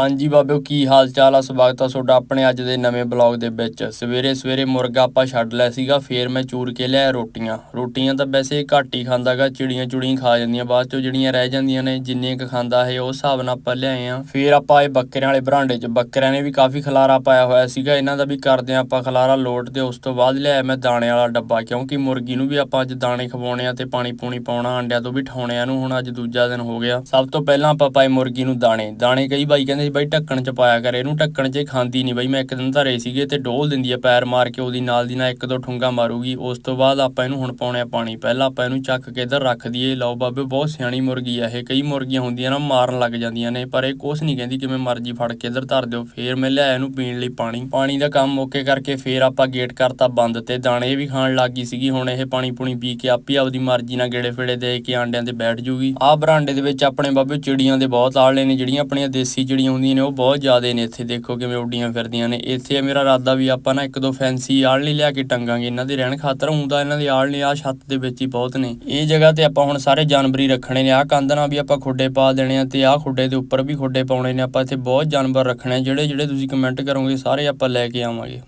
ਹਾਂਜੀ ਬਾਬਿਓ, ਕੀ ਹਾਲ ਚਾਲ ਆ? ਸਵਾਗਤ ਆ ਤੁਹਾਡਾ ਆਪਣੇ ਅੱਜ ਦੇ ਨਵੇਂ ਬਲੌਗ ਦੇ ਵਿੱਚ। ਸਵੇਰੇ ਸਵੇਰੇ ਮੁਰਗਾ ਆਪਾਂ ਛੱਡ ਲਿਆ ਸੀਗਾ, ਫੇਰ ਮੈਂ ਚੂਰ ਕੇ ਲਿਆ ਰੋਟੀਆਂ। ਰੋਟੀਆਂ ਤਾਂ ਵੈਸੇ ਘੱਟ ਹੀ ਖਾਂਦਾਗਾ ਚਿੜੀਆਂ ਚੁੜੀਆਂ ਖਾ ਜਾਂਦੀਆਂ, ਬਾਅਦ ਚੋਂ ਜਿਹੜੀਆਂ ਰਹਿ ਜਾਂਦੀਆਂ ਨੇ ਜਿੰਨੀਆਂ ਕੁ ਖਾਂਦਾ ਹੈ ਉਸ ਹਿਸਾਬ ਨਾਲ ਆਪਾਂ ਲਿਆਏ ਆ। ਫੇਰ ਆਪਾਂ ਆਏ ਬੱਕਰਿਆਂ ਵਾਲੇ ਬਰਾਂਡੇ 'ਚ, ਬੱਕਰਿਆਂ ਨੇ ਵੀ ਕਾਫੀ ਖਲਾਰਾ ਪਾਇਆ ਹੋਇਆ ਸੀਗਾ, ਇਹਨਾਂ ਦਾ ਵੀ ਕਰਦੇ ਆ ਆਪਾਂ ਖਲਾਰਾ ਲੋਟ ਤੇ ਉਸ ਤੋਂ ਬਾਅਦ ਲਿਆਇਆ ਮੈਂ ਦਾਣੇ ਵਾਲਾ ਡੱਬਾ, ਕਿਉਂਕਿ ਮੁਰਗੀ ਨੂੰ ਵੀ ਆਪਾਂ ਅੱਜ ਦਾਣੇ ਖਵਾਉਣੇ ਆ ਤੇ ਪਾਣੀ ਪੂਣੀ ਪਾਉਣਾ ਅੰਡਿਆਂ ਤੋਂ ਵੀ ਠਾਉਣੇ ਆ ਨੂੰ, ਹੁਣ ਅੱਜ ਦੂਜਾ ਦਿਨ ਹੋ ਗਿਆ। ਸਭ ਤੋਂ ਪਹਿਲਾਂ ਆਪਾਂ ਪਾਏ ਮੁਰਗੀ ਨੂੰ ਦਾਣੇ। ਦਾਣੇ ਕਈ ਬਾਈ ਕਹਿੰਦੇ ਸੀ ਬਾਈ ਢੱਕਣ 'ਚ ਪਾਇਆ ਕਰ, ਇਹਨੂੰ ਢੱਕਣ 'ਚ ਖਾਂਦੀ ਨਹੀਂ ਬਾਈ, ਮੈਂ ਇੱਕ ਦਿਨ ਧਰੇ ਸੀਗੇ ਤੇ ਡੋਲ ਦਿੰਦੀ ਆ ਪੈਰ ਮਾਰ ਕੇ, ਉਹਦੀ ਨਾਲ ਦੀ ਨਾਲ ਇੱਕ ਦੋ ਠੁੰਗਾ ਮਾਰੂਗੀ, ਉਸ ਤੋਂ ਬਾਅਦ ਆਪਾਂ ਇਹਨੂੰ ਹੁਣ ਪਾਉਣੇ ਆ ਪਾਣੀ, ਪਹਿਲਾਂ ਆਪਾਂ ਇਹਨੂੰ ਚੱਕ ਕੇ ਇੱਧਰ ਰੱਖ ਦਈਏ, ਲਓ ਬਾਬੇ ਬਹੁਤ ਸਿਆਣੀ ਮੁਰਗੀ ਆ ਇਹ, ਕਈ ਮੁਰਗੀਆਂ ਹੁੰਦੀਆਂ ਨਾ ਮਾਰਨ ਲੱਗ ਜਾਂਦੀਆਂ ਨੇ, ਪਰ ਇਹ ਕੁਛ ਨਹੀਂ ਕਹਿੰਦੀ ਕਿਵੇਂ ਮਰਜ਼ੀ ਫੜ ਕੇ ਇੱਧਰ ਧਰ ਦਿਓ, ਫੇਰ ਮੈਂ ਲਿਆ ਇਹਨੂੰ ਪੀਣ ਲਈ ਪਾਣੀ ਪਾਣੀ ਦਾ ਕੰਮ ਓਕੇ ਕਰਕੇ ਫੇਰ ਆਪਾਂ ਗੇਟ ਕਰਤਾ ਬੰਦ ਤੇ ਦਾਣੇ ਵੀ ਖਾਣ ਲੱਗ ਗਈ ਸੀਗੀ, ਹੁਣ ਇਹ ਪਾਣੀ ਪੂਣੀ ਪੀ ਕੇ ਆਪੀ ਆਪਦੀ ਮਰਜ਼ੀ ਨਾਲ ਗੇੜੇ ਫੇੜੇ ਦੇ ਕੇ ਆਂਡਿਆਂ ਤੇ ਬੈਠ ਜੂਗੀ, ਆਹ ਬਰਾਂਡੇ ਦੇ ਵਿੱਚ ਆਪਣੇ ਬਾਬੇ ਚਿੜੀਆਂ ਦੇ ਬਹੁਤ ਆਲੇ ਨੇ, ਜਿਹੜੀਆਂ ਆਪਣੀਆਂ ਦੇਸੀ ਚਿੜੀਆਂ ਹੁੰਦੀਆਂ ਨੇ, ਉਹ ਬਹੁਤ ਜ਼ਿਆਦੇ ਨੇ ਇੱਥੇ, ਦੇਖੋ ਕਿਵੇਂ ਉੱਡੀਆਂ ਫਿਰਦੀਆਂ ਨੇ। ਇੱਥੇ ਮੇਰਾ ਇਰਾਦਾ ਵੀ ਆਪਾਂ ਨਾ ਇੱਕ ਦੋ ਫੈਂਸੀ ਆਲ੍ਹਣੇ ਲਿਆ ਕੇ ਟੰਗਾਂਗੇ, ਇਹਨਾਂ ਦੇ ਰਹਿਣ ਖਾਤਰ। ਹੁੰਦਾ ਇਹਨਾਂ ਦੇ ਆਲ੍ਹਣੇ ਆ ਛੱਤ ਦੇ ਵਿੱਚ ਹੀ ਬਹੁਤ ਨੇ। ਇਹ ਜਗ੍ਹਾ ਤੇ ਆਪਾਂ ਹੁਣ ਸਾਰੇ ਜਾਨਵਰ ਹੀ ਰੱਖਣੇ ਨੇ। ਆਹ ਕੰਧ ਵੀ ਆਪਾਂ ਖੁੱਡੇ ਪਾ ਦੇਣੇ ਆ ਤੇ ਆਹ ਖੁੱਡੇ ਦੇ ਉੱਪਰ ਵੀ ਖੁੱਡੇ ਪਾਉਣੇ ਨੇ। ਆਪਾਂ ਇੱਥੇ ਬਹੁਤ ਜਾਨਵਰ ਰੱਖਣੇ ਆ। ਜਿਹੜੇ ਜਿਹੜੇ ਤੁਸੀਂ ਕਮੈਂਟ ਕਰੋਗੇ, ਸਾਰੇ ਆਪਾਂ ਲੈ ਕੇ ਆਵਾਂਗੇ।